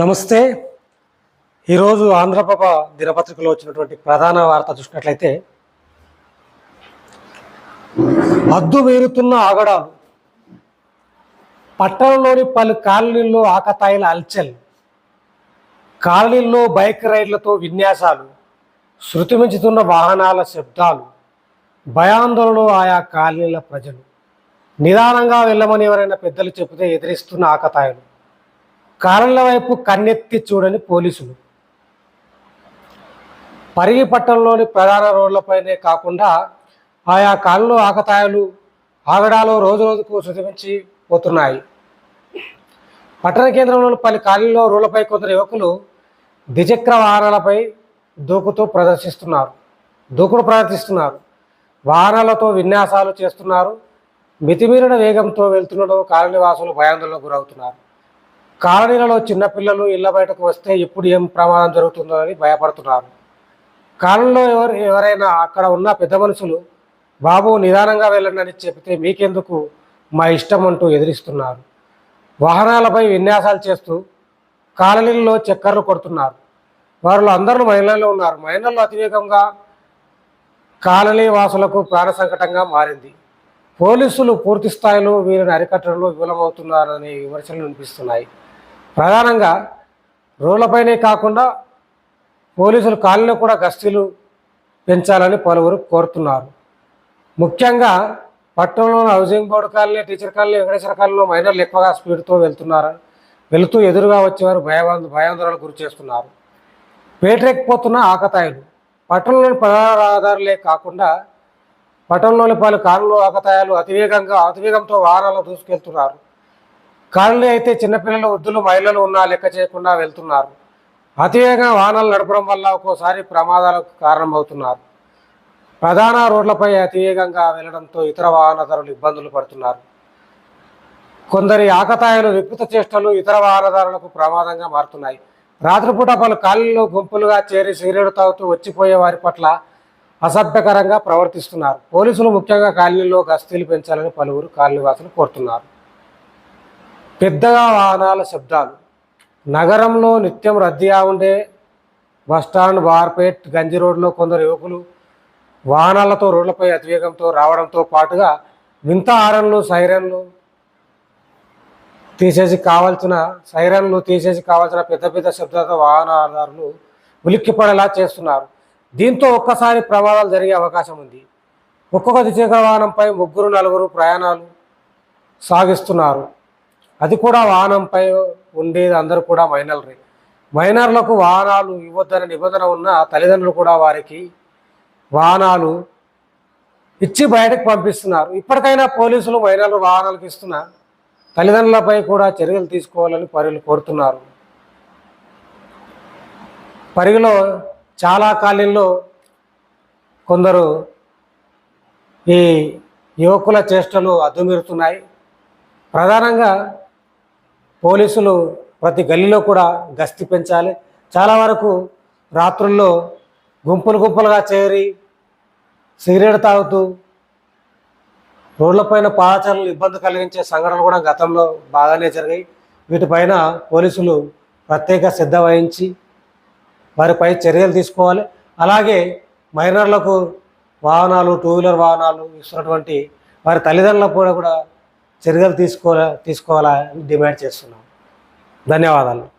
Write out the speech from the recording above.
నమస్తే. ఈరోజు ఆంధ్రప్రభ దినపత్రికలో వచ్చినటువంటి ప్రధాన వార్త చూసినట్లయితే అద్దు మీరుతున్న ఆగడాలు పట్టణంలోని పలు కాలనీల్లో ఆకతాయిల అల్చల్ కాలనీల్లో బైక్ రైడ్లతో విన్యాసాలు శృతిమించుతున్న వాహనాల శబ్దాలు భయాందోళనలో ఆయా కాలనీల ప్రజలు నిదానంగా వెళ్ళమని ఎవరైనా పెద్దలు చెబితే ఎదిరిస్తున్న ఆకతాయిలు. కారణాల వైపు కన్నెత్తి చూడని పోలీసులు. పరిగి పట్టణంలోని ప్రధాన రోడ్లపైనే కాకుండా ఆయా కాళ్ళు ఆకతాయాలు ఆగడాలు రోజు రోజుకు శృతిమించి పోతున్నాయి. పట్టణ కేంద్రంలోని పలు కాలనీలో రోడ్లపై కొందరు యువకులు ద్విచక్ర వాహనాలపై దూకుతూ ప్రదర్శిస్తున్నారు దూకుడు ప్రదర్శిస్తున్నారు వాహనాలతో విన్యాసాలు చేస్తున్నారు. మితిమీరిన వేగంతో వెళ్తుండడం కాలనీ వాసులు భయాందోళనకు గురవుతున్నారు. కాలనీలలో చిన్నపిల్లలు ఇళ్ళ బయటకు వస్తే ఎప్పుడు ఏం ప్రమాదం జరుగుతుందో అని భయపడుతున్నారు. కాలనీలో ఎవరు ఎవరైనా అక్కడ ఉన్న పెద్ద మనుషులు బాబు నిదానంగా వెళ్ళండి అని చెబితే మీకెందుకు మా ఇష్టం అంటూ ఎదిరిస్తున్నారు. వాహనాలపై విన్యాసాలు చేస్తూ కాలనీల్లో చక్కర్లు కొడుతున్నారు. వారిలో అందరూ మహిళల్లో ఉన్నారు. మహిళల్లో అతివేగంగా కాలనీ వాసులకు ప్రాణ సంకటంగా మారింది. పోలీసులు పూర్తి స్థాయిలో వీరిని అరికట్టడంలో విఫలమవుతున్నారనే విమర్శలు వినిపిస్తున్నాయి. ప్రధానంగా రోడ్లపైనే కాకుండా పోలీసులు కాలనీలో కూడా గస్తీలు పెంచాలని పలువురు కోరుతున్నారు. ముఖ్యంగా పట్టణంలోని housing board colony teacher colony Venkateswara కాలనీలో మైనర్లు ఎక్కువగా స్పీడ్తో వెళ్తున్నారు. వెళుతూ ఎదురుగా వచ్చేవారు భయభ భయాందోళనకు గురి చేస్తున్నారు. పేటరెక్కిపోతున్న ఆకతాయిలు. పట్టణంలోని ప్రధాన రహదారులే కాకుండా పట్టణంలోని పలు కాలంలో ఆకతాయాలు అతివేగంగా అతివేగంతో వాహనాలు దూసుకెళ్తున్నారు. కాలనీ అయితే చిన్నపిల్లలు వృద్ధులు మహిళలు ఉన్నా లెక్క చేయకుండా వెళ్తున్నారు. అతివేగంగా వాహనాలు నడపడం వల్ల ఒక్కోసారి ప్రమాదాలకు కారణమవుతున్నారు. ప్రధాన రోడ్లపై అతివేగంగా వెళ్ళడంతో ఇతర వాహనదారులు ఇబ్బందులు పడుతున్నారు. కొందరి ఆకతాయాలు వికృత చేష్టలు ఇతర వాహనదారులకు ప్రమాదంగా మారుతున్నాయి. రాత్రిపూట పలు కాలనీలో గుంపులుగా చేరి సిగరెట్ తాగుతూ వచ్చిపోయే వారి పట్ల అసభ్యకరంగా ప్రవర్తిస్తున్నారు. పోలీసులు ముఖ్యంగా కాలనీలో గస్తీలు పెంచాలని పలువురు కాలనీవాసులు కోరుతున్నారు. పెద్దగా వాహనాల శబ్దాలు. నగరంలో నిత్యం రద్దీగా ఉండే బస్టాండ్ బార్పేట్ గంజి రోడ్లో కొందరు యువకులు వాహనాలతో రోడ్లపై అతివేగంతో రావడంతో పాటుగా వింత ఆరన్లు సైరన్లు తీసేసి కావాల్సిన సైరన్లు తీసేసి కావాల్సిన పెద్ద పెద్ద శబ్దాలతో వాహనదారులు ఉలిక్కిపడేలా చేస్తున్నారు. దీంతో ఒక్కసారి ప్రమాదాలు జరిగే అవకాశం ఉంది. ఒక్కొక్క ద్విచక్ర వాహనంపై ముగ్గురు నలుగురు ప్రయాణాలు సాగిస్తున్నారు. అది కూడా వాహనంపై ఉండేది అందరూ కూడా మైనర్లే. మైనర్లకు వాహనాలు ఇవ్వద్దనే నిబంధన ఉన్న తల్లిదండ్రులు కూడా వారికి వాహనాలు ఇచ్చి బయటకు పంపిస్తున్నారు. ఇప్పటికైనా పోలీసులు మైనర్లు వాహనాలకు ఇస్తున్న తల్లిదండ్రులపై కూడా చర్యలు తీసుకోవాలని పరులు కోరుతున్నారు. పరిగిలో చాలా కాలనీల్లో కొందరు ఈ యువకుల చేష్టలు అద్దుమీరుతున్నాయి ప్రధానంగా పోలీసులు ప్రతి గల్లీలో కూడా గస్తీ పెంచాలి. చాలా వరకు రాత్రుల్లో గుంపులు గుంపులుగా చేరి సిగరెట్ తాగుతూ రోడ్లపైన పాదచారులు ఇబ్బంది కలిగించే సంఘటనలు కూడా గతంలో బాగానే జరిగాయి. వీటిపైన పోలీసులు ప్రత్యేక శ్రద్ధ వహించి వారిపై చర్యలు తీసుకోవాలి. అలాగే మైనర్లకు వాహనాలు టూ వీలర్ వాహనాలు ఇస్తున్నటువంటి వారి తల్లిదండ్రులకు కూడా కూడా చర్యలు తీసుకోవాలా తీసుకోవాలా డిమాండ్ చేస్తున్నాం. ధన్యవాదాలు.